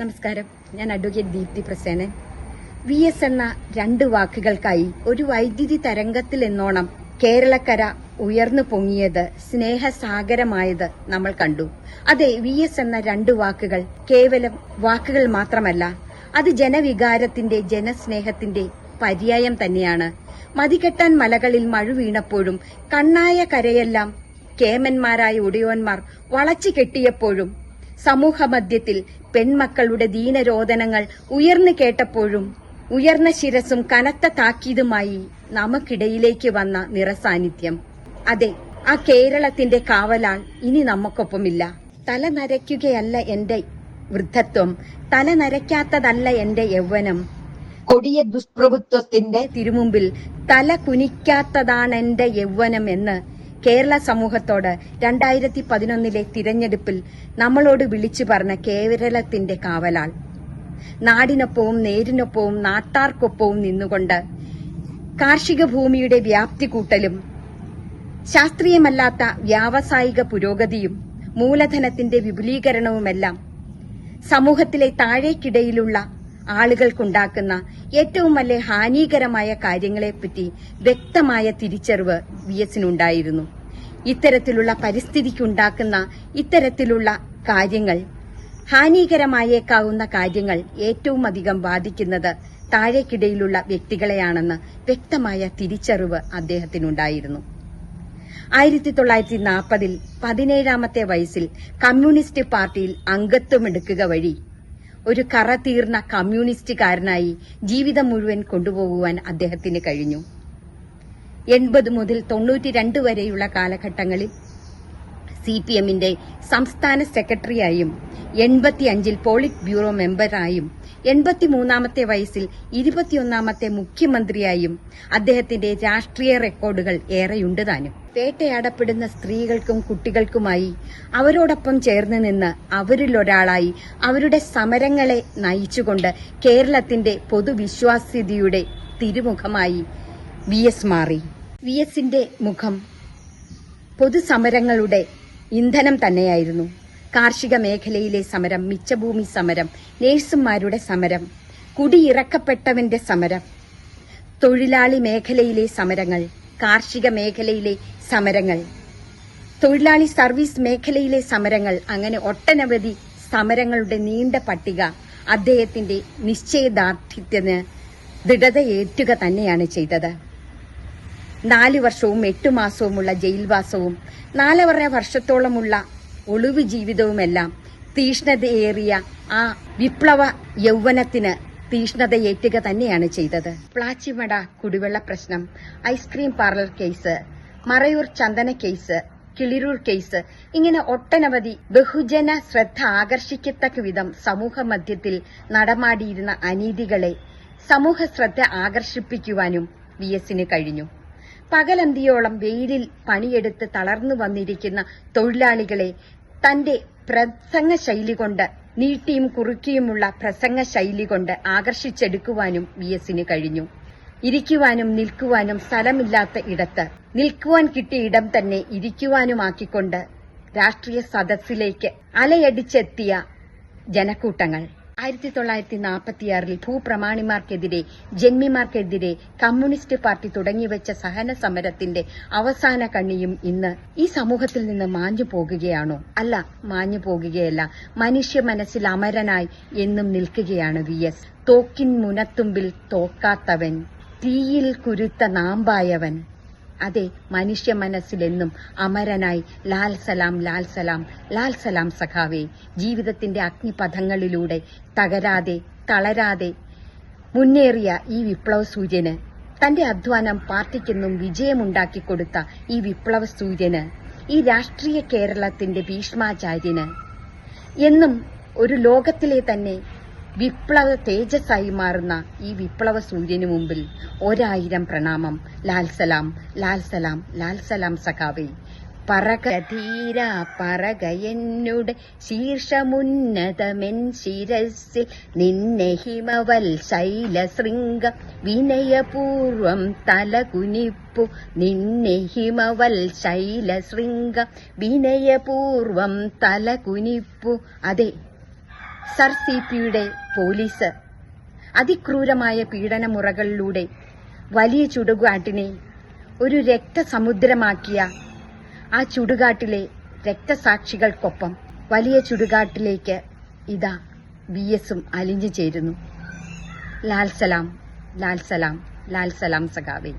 നമസ്കാരം. ഞാൻ advocate Deepti Prasenan. V S എന്ന രണ്ട് വാക്കുകൾക്കായി ഒരു വൈദ്യുതി തരംഗത്തിൽ എന്നോണം കേരളക്കര ഉയർന്നു പൊങ്ങിയത് സ്നേഹസാഗരമായത് നമ്മൾ കണ്ടു. അതെ വി എസ് എന്ന രണ്ട് വാക്കുകൾ കേവലം വാക്കുകൾ മാത്രമല്ല അത് ജനവികാരത്തിന്റെ ജനസ്നേഹത്തിന്റെ പര്യായം തന്നെയാണ്. മതികെട്ടാൻ മലകളിൽ മഴ വീണപ്പോഴും കണ്ണായ കരയെല്ലാം കേമന്മാരായ ഉടയോന്മാർ വളച്ചു കെട്ടിയപ്പോഴും സമൂഹമധ്യത്തിൽ പെൺമക്കളുടെ ദീനരോദനങ്ങൾ ഉയർന്നു കേട്ടപ്പോഴും ഉയർന്ന ശിരസും കനത്ത താക്കീതുമായി നമുക്കിടയിലേക്ക് വന്ന നിറസാന്നിധ്യം. അതെ ആ കേരളത്തിന്റെ കാവലാൾ ഇനി നമുക്കൊപ്പമില്ല തല നരയ്ക്കുകയല്ല എന്റെ വൃദ്ധത്വം തല നരയ്ക്കാത്തതല്ല എന്റെ യൗവനം. കൊടിയ ദുഷ്പ്രഭുത്വത്തിന്റെ തിരുമുമ്പിൽ തല കുനിക്കാത്തതാണ് എന്റെ യൗവനം എന്ന് കേരള സമൂഹത്തോട് രണ്ടായിരത്തി പതിനൊന്നിലെ തിരഞ്ഞെടുപ്പിൽ നമ്മളോട് വിളിച്ചു പറഞ്ഞ കേരളത്തിന്റെ കാവലാൾ. നാടിനൊപ്പവും നേരിനൊപ്പവും നാട്ടാർക്കൊപ്പവും നിന്നുകൊണ്ട് കാർഷിക ഭൂമിയുടെ വ്യാപ്തി കൂട്ടലും ശാസ്ത്രീയമല്ലാത്ത വ്യാവസായിക പുരോഗതിയും മൂലധനത്തിന്റെ വിപുലീകരണവുമെല്ലാം സമൂഹത്തിലെ താഴേക്കിടയിലുള്ള ആളുകൾക്കുണ്ടാക്കുന്ന ഏറ്റവും വലിയ ഹാനികരമായ കാര്യങ്ങളെപ്പറ്റി വ്യക്തമായ തിരിച്ചറിവ് വി എസിനുണ്ടായിരുന്നു ഇത്തരത്തിലുള്ള പരിസ്ഥിതിക്കുണ്ടാക്കുന്ന ഇത്തരത്തിലുള്ള കാര്യങ്ങൾ ഹാനികരമായേക്കാവുന്ന കാര്യങ്ങൾ ഏറ്റവും അധികം ബാധിക്കുന്നത് താഴേക്കിടയിലുള്ള വ്യക്തികളെയാണെന്ന് വ്യക്തമായ തിരിച്ചറിവ് അദ്ദേഹത്തിനുണ്ടായിരുന്നു. ആയിരത്തി തൊള്ളായിരത്തി നാൽപ്പതിൽ പതിനേഴാമത്തെ വയസ്സിൽ കമ്മ്യൂണിസ്റ്റ് പാർട്ടിയിൽ അംഗത്വമെടുക്കുക വഴി ഒരു കറ തീർന്ന കമ്മ്യൂണിസ്റ്റുകാരനായി ജീവിതം മുഴുവൻ കൊണ്ടുപോകുവാൻ അദ്ദേഹത്തിന് കഴിഞ്ഞു. എൺപത് മുതൽ തൊണ്ണൂറ്റി വരെയുള്ള കാലഘട്ടങ്ങളിൽ സി പി എമ്മിന്റെ സംസ്ഥാന സെക്രട്ടറിയായും എൺപത്തിയഞ്ചിൽ പോളിറ്റ് ബ്യൂറോ മെമ്പറായും എൺപത്തിമൂന്നാമത്തെ വയസ്സിൽ ഇരുപത്തിയൊന്നാമത്തെ മുഖ്യമന്ത്രിയായും അദ്ദേഹത്തിന്റെ രാഷ്ട്രീയ റെക്കോർഡുകൾ ഏറെയുണ്ട് താനും. വേട്ടയാടപ്പെടുന്ന സ്ത്രീകൾക്കും കുട്ടികൾക്കുമായി അവരോടൊപ്പം ചേർന്ന് നിന്ന് അവരിലൊരാളായി അവരുടെ സമരങ്ങളെ നയിച്ചുകൊണ്ട് കേരളത്തിന്റെ പൊതുവിശ്വാസ്യതയുടെ തിരുമുഖമായി വി എസ് മാറി. വി എസിന്റെ മുഖം പൊതുസമരങ്ങളുടെ ഇന്ധനം തന്നെയായിരുന്നു. കാർഷിക മേഖലയിലെ സമരം മിച്ചഭൂമി സമരം നേഴ്സുമാരുടെ സമരം കുടിയിറക്കപ്പെട്ടവന്റെ സമരം തൊഴിലാളി മേഖലയിലെ സമരങ്ങൾ കാർഷിക മേഖലയിലെ സമരങ്ങൾ തൊഴിലാളി സർവീസ് മേഖലയിലെ സമരങ്ങൾ അങ്ങനെ ഒട്ടനവധി സമരങ്ങളുടെ നീണ്ട പട്ടിക അദ്ദേഹത്തിന്റെ നിശ്ചയദാർഢ്യത്തിന് ദൃഢതയേറ്റുക തന്നെയാണ് ചെയ്തത്. നാല് വർഷവും എട്ട് മാസവുമുള്ള ജയിൽവാസവും നാലര വർഷത്തോളമുള്ള ഒളിവ് ജീവിതവുമെല്ലാം തീഷ്ണതയേറിയ ആ വിപ്ലവ യൗവനത്തിന് തീഷ്ണതയേറ്റുക തന്നെയാണ് ചെയ്തത്. പ്ലാച്ചിമട കുടിവെള്ള പ്രശ്നം ice cream parlour case Marayur ചന്ദന കേസ് കിളിരൂർ കേസ് ഇങ്ങനെ ഒട്ടനവധി ബഹുജന ശ്രദ്ധ ആകർഷിക്കത്തക്ക വിധം സമൂഹ മധ്യത്തിൽ നടമാടിയിരുന്ന അനീതികളെ സമൂഹ ശ്രദ്ധ ആകർഷിപ്പിക്കുവാനും വി എസിന് കഴിഞ്ഞു. പകലന്തിയോളം വെയിലിൽ പണിയെടുത്ത് തളർന്നു വന്നിരിക്കുന്ന തൊഴിലാളികളെ തന്റെ പ്രസംഗ ശൈലി കൊണ്ട് നീട്ടിയും കുറുക്കിയുമുള്ള പ്രസംഗ ശൈലി കൊണ്ട് ആകർഷിച്ചെടുക്കുവാനും വി എസിന് കഴിഞ്ഞു. ഇരിക്കുവാനും നിൽക്കുവാനും സ്ഥലമില്ലാത്ത ഇടത്ത് നിൽക്കുവാൻ കിട്ടിയ ഇടം തന്നെ ഇരിക്കുവാനുമാക്കിക്കൊണ്ട് രാഷ്ട്രീയ സദസ്സിലേക്ക് അലയടിച്ചെത്തിയ ജനക്കൂട്ടങ്ങൾ. ആയിരത്തി തൊള്ളായിരത്തി നാൽപ്പത്തിയാറിൽ ഭൂപ്രമാണിമാർക്കെതിരെ ജന്മിമാർക്കെതിരെ കമ്മ്യൂണിസ്റ്റ് പാർട്ടി തുടങ്ങിവെച്ച സഹന സമരത്തിന്റെ അവസാന കണ്ണിയും ഇന്ന് ഈ സമൂഹത്തിൽ നിന്ന് മാഞ്ഞു പോകുകയാണോ? അല്ല മാഞ്ഞു പോകുകയല്ല. മനുഷ്യ മനസ്സിൽ അമരനായി എന്നും നിൽക്കുകയാണ് വി എസ്. തോക്കിൻ മുനത്തുമ്പിൽ തോക്കാത്തവൻ തീയിൽ കുരുത്ത നാമ്പായവൻ. അതെ മനുഷ്യ മനസ്സിലെന്നും അമരനായി ലാൽ സലാം ലാൽ സലാം ലാൽ സലാം സഖാവേ ജീവിതത്തിന്റെ അഗ്നിപഥങ്ങളിലൂടെ തകരാതെ തളരാതെ മുന്നേറിയ ഈ വിപ്ലവ സൂര്യന് തന്റെ അധ്വാനം പാർട്ടിക്കെന്നും വിജയമുണ്ടാക്കിക്കൊടുത്ത ഈ വിപ്ലവ സൂര്യന് ഈ രാഷ്ട്രീയ കേരളത്തിന്റെ ഭീഷ്മാചാര്യന് എന്നും ഒരു ലോകത്തിലെ തന്നെ വിപ്ലവ തേജസ്സായി മാറുന്ന ഈ വിപ്ലവ സൂര്യന് മുമ്പിൽ ഒരായിരം പ്രണാമം. ലാൽ സലാം ലാൽ സലാം ലാൽ സലാം സഖാവേ. പറകധീര പറകയെന്നുടെ ശീർഷമുന്നതമെൻ ശിരസിൽ നിന്നെ ഹിമവൽ ശൈലശൃംഗ വിനയപൂർവം തലകുനിപ്പു. നിന്നെ ഹിമവൽ ശൈലശൃംഗ വിനയപൂർവം തലകുനിപ്പു. അതെ സർ സി പിയുടെ പോലീസ്. അതിക്രൂരമായ പീഡനമുറകളിലൂടെ വലിയ ചുടുകാട്ടിനെ ഒരു രക്തസമുദ്രമാക്കിയ ആ ചുടുകാട്ടിലെ രക്തസാക്ഷികൾക്കൊപ്പം വലിയ ചുടുകാട്ടിലേക്ക് ഇതാ വി എസും അലിഞ്ഞു ചേരുന്നു. ലാൽസലാം ലാൽസലാം ലാൽസലാം സഖാവേ.